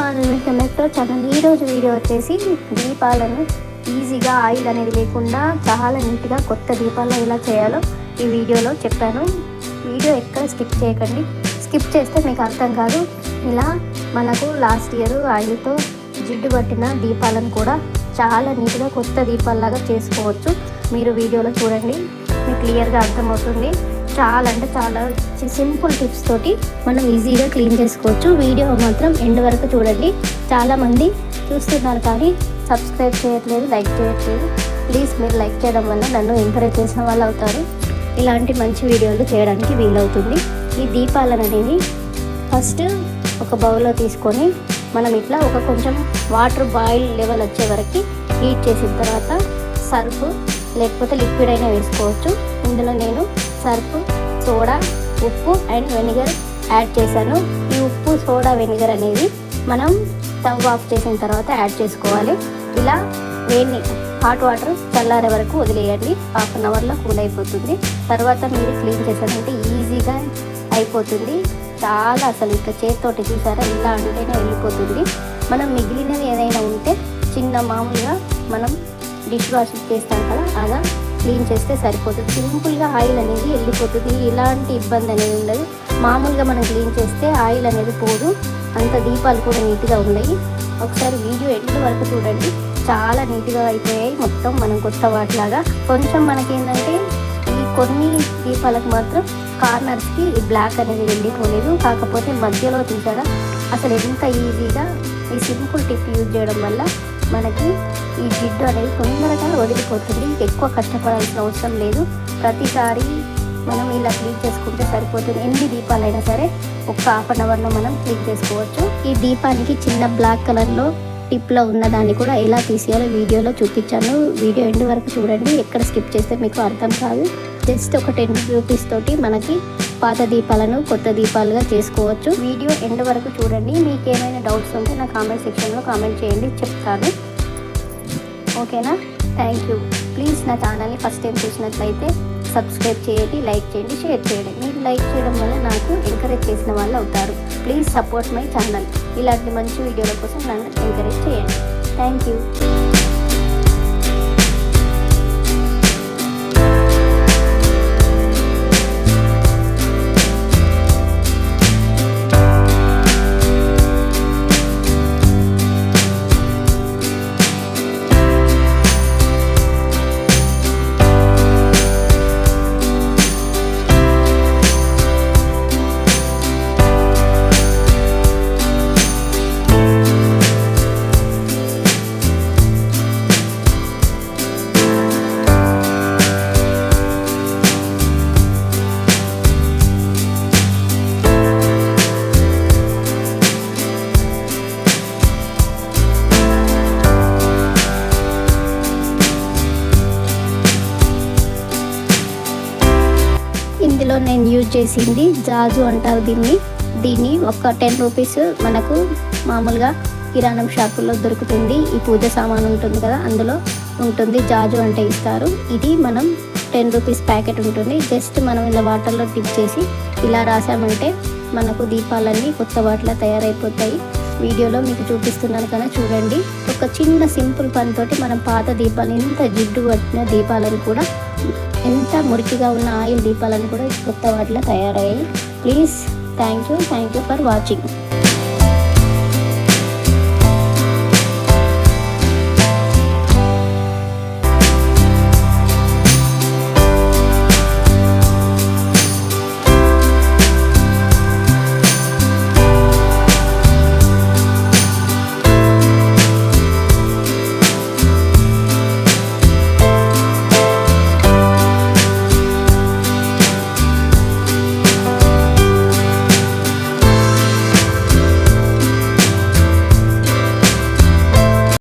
All channel ఈరోజు video వచ్చేసి దీపాలను ఈజీగా ఆయిల్ అనేది లేకుండా చాలా నీట్గా కొత్త దీపాలను ఎలా చేయాలో ఈ వీడియోలో చెప్పాను. వీడియో ఎక్కడ స్కిప్ చేయకండి. స్కిప్ చేస్తే మీకు అర్థం కాదు. ఇలా మనకు లాస్ట్ ఇయర్ ఆయిల్తో జిడ్డు పట్టిన దీపాలను కూడా చాలా నీట్గా కొత్త దీపాలలాగా చేసుకోవచ్చు. మీరు వీడియోలో చూడండి మీకు క్లియర్గా అర్థమవుతుంది. చాలా అంటే చాలా సింపుల్ టిప్స్ తోటి మనం ఈజీగా క్లీన్ చేసుకోవచ్చు. వీడియో మాత్రం ఎండ్ వరకు చూడండి. చాలామంది చూస్తున్నారు కానీ సబ్స్క్రైబ్ చేయట్లేదు లైక్ చేయట్లేదు. ప్లీజ్ మీరు లైక్ చేయడం వల్ల నన్ను ఎంకరేజ్ చేసిన వాళ్ళు అవుతారు. ఇలాంటి మంచి వీడియోలు చేయడానికి వీలవుతుంది. ఈ దీపాలను అనేది ఫస్ట్ ఒక బౌల్లో తీసుకొని మనం ఇట్లా ఒక కొంచెం వాటర్ బాయిల్ లెవెల్ వచ్చే వరకు హీట్ చేసిన తర్వాత సర్ఫ్ లేకపోతే లిక్విడ్ అయినా వేసుకోవచ్చు. ఇందులో నేను సర్ఫ్ సోడా ఉప్పు అండ్ వెనిగర్ యాడ్ చేశాను. ఈ ఉప్పు సోడా వెనిగర్ అనేది మనం స్టవ్ ఆఫ్ చేసిన తర్వాత యాడ్ చేసుకోవాలి. ఇలా వేడి హాట్ వాటర్ చల్లారే వరకు వదిలేయండి. హాఫ్ అన్ అవర్లో కూల్ అయిపోతుంది. తర్వాత మీరు క్లీన్ చేశారంటే ఈజీగా అయిపోతుంది. చాలా అసలు ఇక చేతితోటి చూసారా? ఇలా అంటేనే వెళ్ళిపోతుంది. మనం మిగిలినది ఏదైనా ఉంటే చిన్న మామూలుగా మనం డిష్ వాష్ చేస్తాం కదా అలా క్లీన్ చేస్తే సరిపోతుంది. సింపుల్గా ఆయిల్ అనేది వెళ్ళిపోతుంది. ఇలాంటి ఇబ్బంది అనేది ఉండదు. మామూలుగా మనం క్లీన్ చేస్తే ఆయిల్ అనేది పోదు. అంత దీపాలు కూడా నీట్గా ఉన్నాయి. ఒకసారి వీడియో ఎండ్ వరకు చూడండి. చాలా నీట్గా అయిపోయాయి. మొత్తం మనం కొత్త వాటిలాగా. కొంచెం మనకేంటంటే ఈ కొన్ని దీపాలకు మాత్రం కార్నర్స్కి ఈ బ్లాక్ అనేది వెళ్ళిపోలేదు. కాకపోతే మధ్యలో తీసారా అసలు ఎంత ఈజీగా ఈ సింపుల్ టిప్ యూజ్ చేయడం వల్ల మనకి ఈ జిడ్డు అనేది తొందరగా వదిలిపోతుంది. ఎక్కువ కష్టపడాల్సిన అవసరం లేదు. ప్రతిసారి మనం ఇలా క్లీన్ చేసుకుంటే సరిపోతుంది. ఎన్ని దీపాలైనా సరే ఒక హాఫ్ అన్ అవర్లో మనం క్లీన్ చేసుకోవచ్చు. ఈ దీపానికి చిన్న బ్లాక్ కలర్లో టిప్లో ఉన్నదాన్ని కూడా ఎలా తీసేయాలో వీడియోలో చూపించాను. వీడియో ఎండ్ వరకు చూడండి. ఎక్కడ స్కిప్ చేస్తే మీకు అర్థం కాదు. జస్ట్ ఒక టెన్ రూపీస్ తోటి మనకి పాత దీపాలను కొత్త దీపాలుగా చేసుకోవచ్చు. వీడియో ఎండ్ వరకు చూడండి. మీకు ఏమైనా డౌట్స్ ఉంటే నా కామెంట్ సెక్షన్లో కామెంట్ చేయండి. చెప్తాను. ఓకేనా? Thank you. ప్లీజ్ నా ఛానల్ని ఫస్ట్ టైం చూసినట్లయితే సబ్స్క్రైబ్ చేయండి లైక్ చేయండి షేర్ చేయండి. మీరు లైక్ చేయడం వల్ల నాకు ఎంకరేజ్ చేసిన వాళ్ళు అవుతారు. Please support my channel. ఇలాంటి మంచి వీడియోల కోసం నన్ను ఎంకరేజ్ చేయండి. Thank you. ఇందులో నేను యూజ్ చేసింది జాజు అంటారు దీన్ని. దీన్ని ఒక టెన్ రూపీస్ మనకు మామూలుగా కిరాణం షాపుల్లో దొరుకుతుంది. ఈ పూజ సామాన్ ఉంటుంది కదా అందులో ఉంటుంది జాజు అంటే ఇస్తారు. ఇది మనం టెన్ రూపీస్ ప్యాకెట్ ఉంటుంది. జస్ట్ మనం ఇలా వాటర్లో డిప్ చేసి ఇలా రాసామంటే మనకు దీపాలన్నీ కొత్త వాటిలా తయారైపోతాయి. వీడియోలో మీకు చూపిస్తున్నాను కదా చూడండి. ఒక చిన్న సింపుల్ పనితోటి మనం పాత దీపాలు ఎంత జిడ్డు పట్టిన దీపాలను కూడా ఎంత మురికిగా ఉన్న ఆయిల్ దీపాలను కూడా కొత్త వాటిలో తయారయ్యాయి. Please thank you thank you for watching.